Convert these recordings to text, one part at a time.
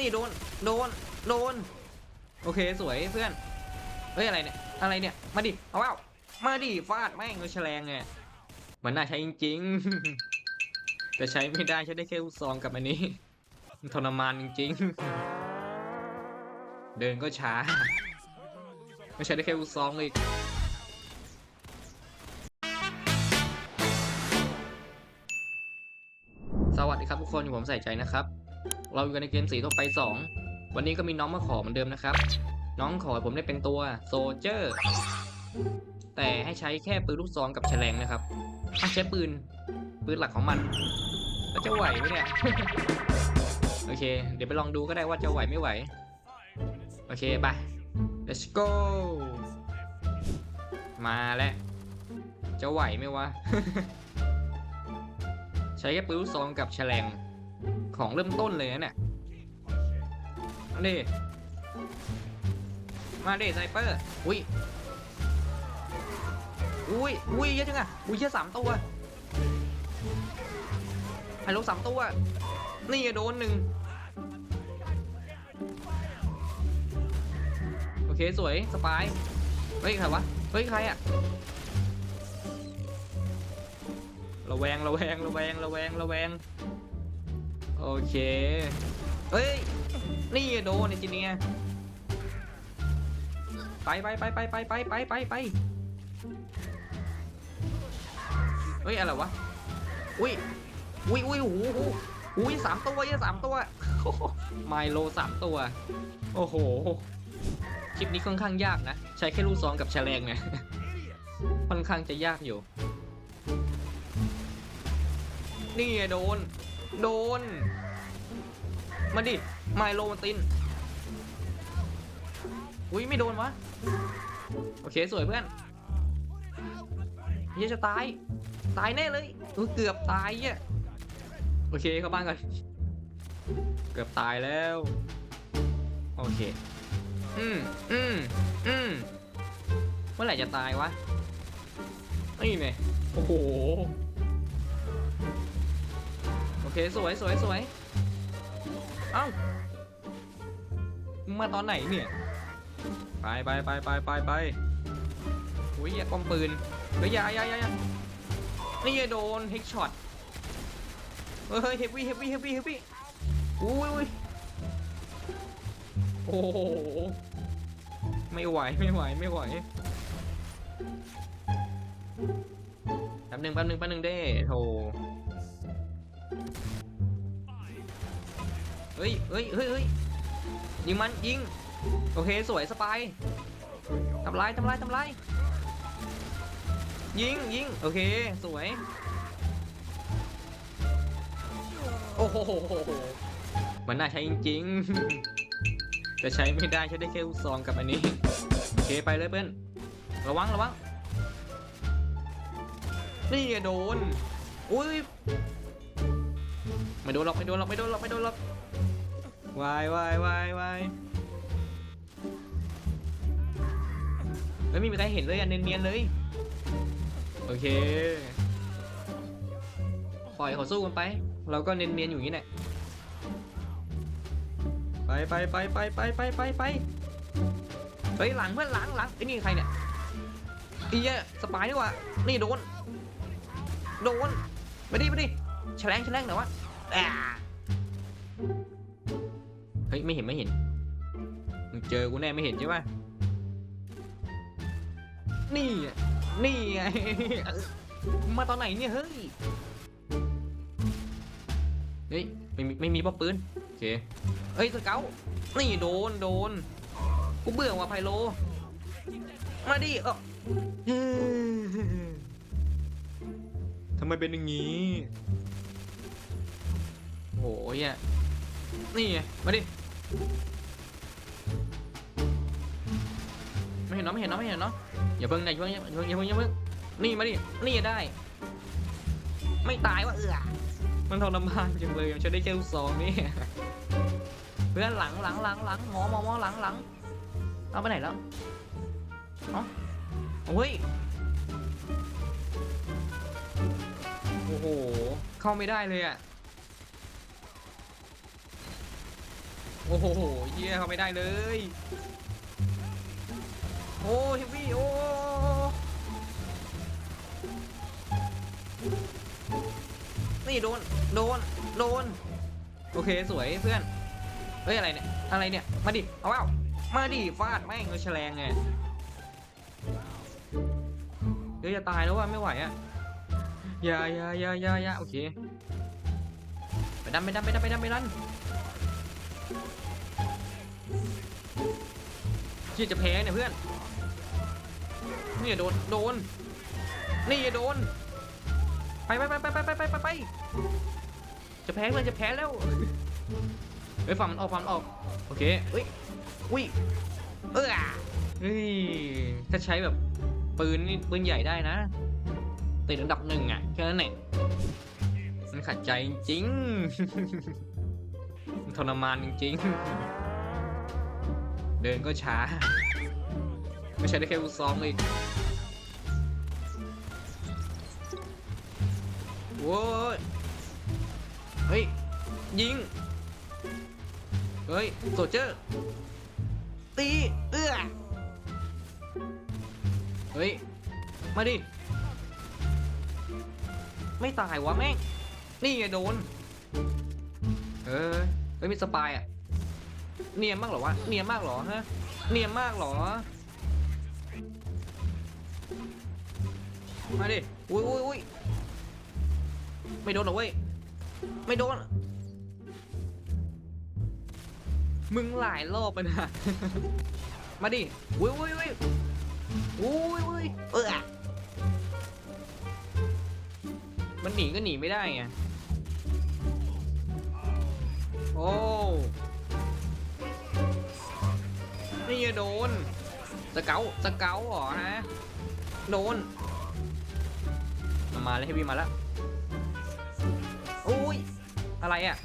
นี่โดน โดน โดน โอเคสวยเพื่อน เฮ้ยอะไรเนี่ย อะไรเนี่ย มาดิ เอาเอามาดิฟาดแม่งเลยแฉลงไง มันน่าใช้จริงๆ แต่ใช้ไม่ได้ใช้ได้แค่ลูกซองกับอันนี้มันทรมานจริงๆ เดินก็ช้า ไม่ใช่ได้แค่ลูกซองอีกสวัสดีครับทุกคนผมใส่ใจนะครับ เราอยู่กันในเกมสีทั่วไป 2 วันนี้ก็มีน้องมาขอเหมือนเดิมนะครับ น้องขอผมได้เป็นตัวโซเจอร์ แต่ให้ใช้แค่ปืนลูกซองกับแฉลงนะครับถ้าใช้ปืน ปืนหลักของมันแล้วจะไหวไหมเนี่ย โอเค เดี๋ยวไปลองดูก็ได้ว่าจะไหวไม่ไหว โอเคไป let's go มาแล้ว จะไหวไหมวะ ใช้แค่ปืนลูกซองกับแฉลง ของเริ่มต้นเลยนะเนี่ยมาดิมาดิไซเปอร์ อุ้ย อุ้ย อุ้ยเยอะจังอะอุ้ยเยอะสามตัวไฮโลสามตัว นี่โดนหนึ่งโอเคสวย สปาย เฮ้ย ใครวะ เฮ้ย ใครอะระแวงระแวงระแวงระแวงระแวง โอเคเฮ้ย นี่โดนไอจีเนียไปไปไปไปไปไปไปไปไปเฮ้ย อะไรวะ อุ้ย อุ้ยอุ้ยโอ้โหอุ้ยสามตัวเยอะสามตัวไมโลสามตัว โอ้โห คลิปนี้ค่อนข้างยากนะ ใช้แค่ลูกซองกับแฉลงเนี่ยค่อนข้างจะยากอยู่ นี่ไงโดน โดน มาดิ ไมโลมันติน อุ้ยไม่โดนวะ โอเคสวยเพื่อนเฮียจะตาย ตายแน่เลยอุ๊ยเกือบตายอะโอเคเข้าบ้านก่อน เกือบตายแล้ว โอเค อืมอืมอืมเมื่อไหร่จะตายวะนี่ไงโอ้โห เคสวยสวยสวยเอ้ามึงมาตอนไหนเนี่ย ไปไปไปไปไปไปอุ้ยอย่าป้อมปืนเฮ้ยอย่าอย่าอย่านี่อย่าโดนเฮกช็อตเฮ้ยเฮฟวี่เฮฟวี่เฮฟวี่เฮฟวี่อุ้ยอุ้ยโอ้โหไม่ไหวไม่ไหวไม่ไหวแป๊บหนึ่งแป๊บหนึ่งแป๊บหนึ่งเด้โธ่ เฮ้ยเฮ้ยเฮ้ยเฮ้ยยิงมันยิง โอเคสวยสปายทำลายทำลายทำลายยิงยิงโอเคสวย โอ้โหมันน่าใช้จริงๆ แต่ใช้ไม่ได้ใช้ได้แค่ซองกับอันนี้ โอเคไปเลยเพื่อนระวังระวังนี่โดนอุ้ย ไม่โดนหรอกไม่โดนหรอกไม่โดนหรอกไม่โดนหรอกวายวายวายวายไม่มีใครเห็นเลยอะเนียนๆเลย โอเค ปล่อยเขาสู้กันไป เราก็เนียนๆอยู่อย่างนี้แหละไปไปไปไปไปไปไปไปเฮ้ยหลังเพื่อนหลังหลังไอ้นี่ใครเนี่ยไอ้เหี้ยสปายดีกว่านี่โดน โดน มาดิมาดิแฉลงแฉลงหน่อยวะ อ่าเฮ้ยไม่เห็นไม่เห็นมึงเจอกูแน่ไม่เห็นใช่ปะนี่ไงนี่ไงมาตอนไหนเนี่ยเฮ้ยเฮ้ยไม่มีไม่มีป้อมปืนโอเคเฮ้ยสเกลนี่โดนโดนกูเบื่อว่ะไพโล มาดิเออทำไมเป็นอย่างนี้ โหเหี้ยนี่ไง มาดิ ไม่เห็นเนาะไม่เห็นเนาะไม่เห็นเนาะอย่าเพิ่งนะอย่าเพิ่งอย่าเพิ่งอย่าเพิ่งอย่าเพิ่งนี่มาดิ นี่ได้ ไม่ตายวะเออมันทรมานจังเลยมันจะได้แค่ลูกซองนี่เพื่อนหลังหลังหลังหลังหมอหมอหมอหลังหลังเอาไปไหนแล้วเอ้าโอ้ยโอ้โห เข้าไม่ได้เลยอะ โอ้ โอ้โหเฮียเขาไม่ได้เลย โอ้เฮฟวี่โอ้นี่โดน โดน โดน โอเคสวยเพื่อน เฮ้ยอะไรเนี่ย อะไรเนี่ย มาดิ เอาเอามาดิฟาดแม่งเลยแฉลงไงเดี๋ยวจะตายแล้วว่ะไม่ไหวอะอย่าอย่าอย่าอย่าอย่าโอเค ไปดันไปดันไปดันไปดันไปดัน ที่จะแพ้เนี่ยเพื่อนนี่อย่าโดน โดน นี่อย่าโดน ไปไปไปไปไปไปไปไป จะแพ้เลยจะแพ้แล้วเฮ้ยฝั่งมันออกฝั่งมันออก โอเคเฮ้ย อุ้ย เออเฮ้ยถ้าใช้แบบปืนนี่ปืนใหญ่ได้นะ ติดอันดับหนึ่งอะแค่นั้นแหละมันขัดใจจริงทรมานจริง เดินก็ช้า ไม่ใช่ได้แค่ลูกซองอีกโว้ยเฮ้ย ยิง เฮ้ยโซเจอร์ ตี เอื้อ เฮ้ย มาดิ ไม่ตายวะแม่ง นี่ไงโดน เออเฮ้ยมีสปายอะ เนียนมากเหรอวะ เนียนมากเหรอฮะ เนียนมากเหรอ มาดิ อุ้ยอุ้ยอุ้ยไม่โดนหรอเว้ย ไม่โดน มึงหลายรอบไปนะ มาดิ อุ้ยอุ้ยอุ้ยอุ้ยอุ้ยเออมันหนีก็หนีไม่ได้ไง โอ้ นี่โดน สเกลสเกลเหรอฮะ โดน มามาแล้วให้วีมาแล้วโอ้ย อะไรอะ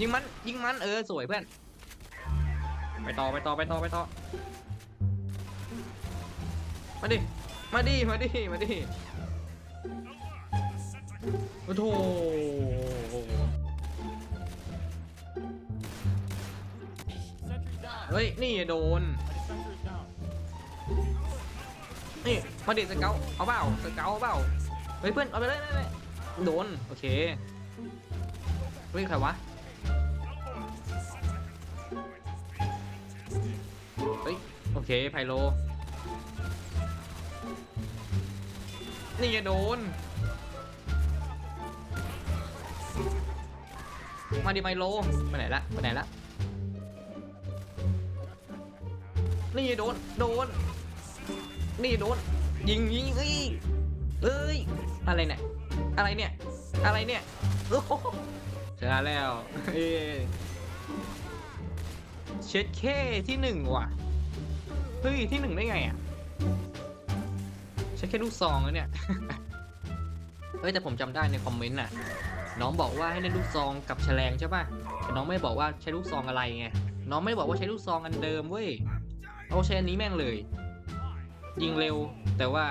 ยิงมัน ยิงมัน เออ สวยเพื่อน ไปต่อ ไปต่อ ไปต่อ ไปต่อ มาดิ มาดิ มาดิ มาดิ โอ้โถ เฮ้ย นี่โดน นี่ มาดิสเกลเอาเปล่าสเกลเอาเปล่าเฮ้ยเพื่อนเอาไปเลยเลยโดน โอเค เฮ้ยใครวะ เฮ้ย โอเค ไพโล นี่ไงโดน มาดิไมโล ไปไหนละ ไปไหนละ นี่โดน โดน นี่โดน ยิงยิงเอ้ยเอ้ย อะไรเนี่ย อะไรเนี่ย อะไรเนี่ยโอ้โหชนะแล้ว เอ้ยเช็ดเคที่หนึ่งว่ะ เฮ้ย ที่หนึ่งได้ไงอะใช้แค่ลูกซองแล้วเนี่ย เฮ้ยแต่ผมจำได้ในคอมเมนต์น่ะ น้องบอกว่าให้เล่นลูกซองกับแฉลงใช่ป่ะแต่น้องไม่บอกว่าใช้ลูกซองอะไรไง น้องไม่บอกว่าใช้ลูกซองอันเดิมเว้ย เอาใช้อันนี้แม่งเลย ยิงเร็วแต่ว่า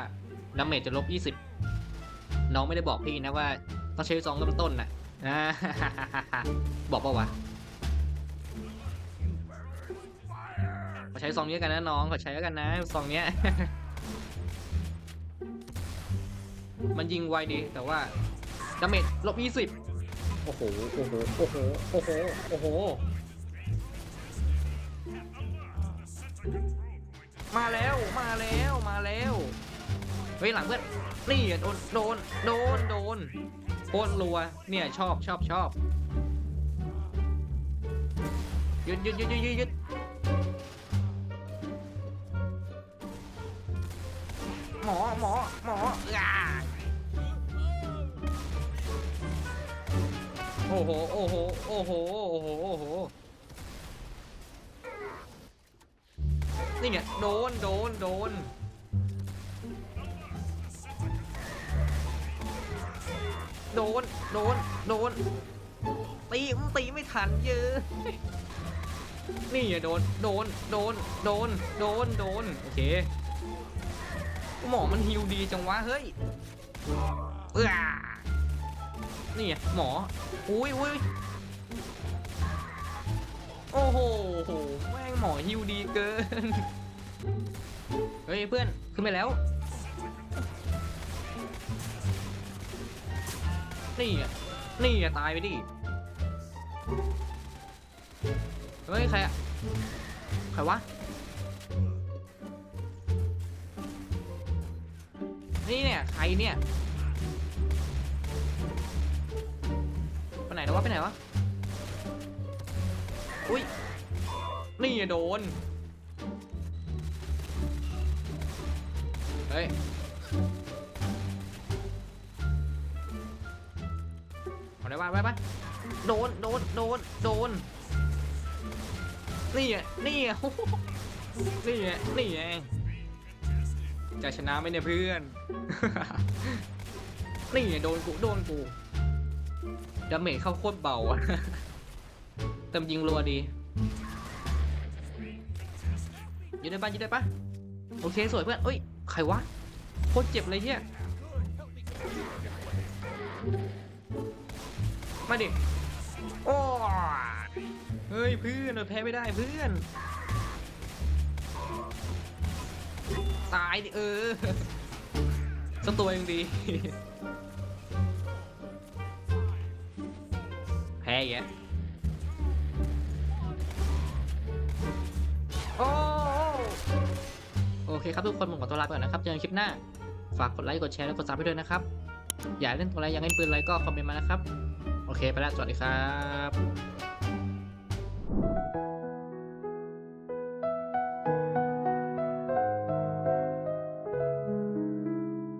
ดาเมจจะลบ 20 น้องไม่ได้บอกพี่นะว่า ต้องใช้ซองเริ่มต้นน่ะอ่าบอกปะวะขอใช้ซองนี้กันนะน้องขอใช้แล้วกันนะซองเนี้ย มันยิงไวดีแต่ว่าดาเมจลบ 20 โอ้โห โอ้โห โอ้โห โอ้โห โอ้โห มาแล้วมาแล้วมาแล้ว เฮ้ยหลังเพื่อนนี่โดนโดนโดนโดนโคตรรัวเนี่ยชอบชอบชอบยุดยุดยุดยุดยุดหยุดหมอหมอหมออ่าโอ้โหโอ้โหโอ้โหโอ้โหโอ้โห นี่ไงโดนโดนโดนโดนโดนโดนตีมันตีไม่ทันเยอะนี่ไงโดนโดนโดนโดนโดนโดนโอเคหมอมันฮิวดีจังวะเฮ้ยเออนี่ไงหมออุ้ยอุ้ยอ ฮิวดีเกิน เฮ้ยเพื่อนขึ้นไปแล้ว นี่อะ นี่อะตายไปดิ เฮ้ยใครอะ ใครวะ นี่เนี่ยใครเนี่ย ไปไหนแล้ววะไปไหนวะ อุ้ย นี่อะโดน เฮ้ย เอาได้ว่าไปไปโดน โดน โดน โดน นี่อะนี่อะนี่อะนี่ไงจะชนะไหมเนี่ยเพื่อน นี่ไงโดนกู โดนกูดาเมจเข้าโคตรเบาอะเติมยิงรัวดี อยืนได้ปะยืนได้ปะโอเคสวยเพื่อนเอ้ยใครวะโคตรเจ็บเลยเฮียมาดิโอ้เฮ้ยเพื่อนเราแพ้ไม่ได้เพื่อนตายดิเออสักตัวยังดี แพ้แล้ว เคครับทุกคนผมขอตัวลาไปก่อนนะครับ เจอกันคลิปหน้า ฝากกดไลค์ กดแชร์และกดซับให้ด้วยนะครับ อยากเล่นตัวอะไรอยากเล่นปืนอะไรก็คอมเมนต์มานะครับ โอเค ไปแล้ว สวัสดีครับ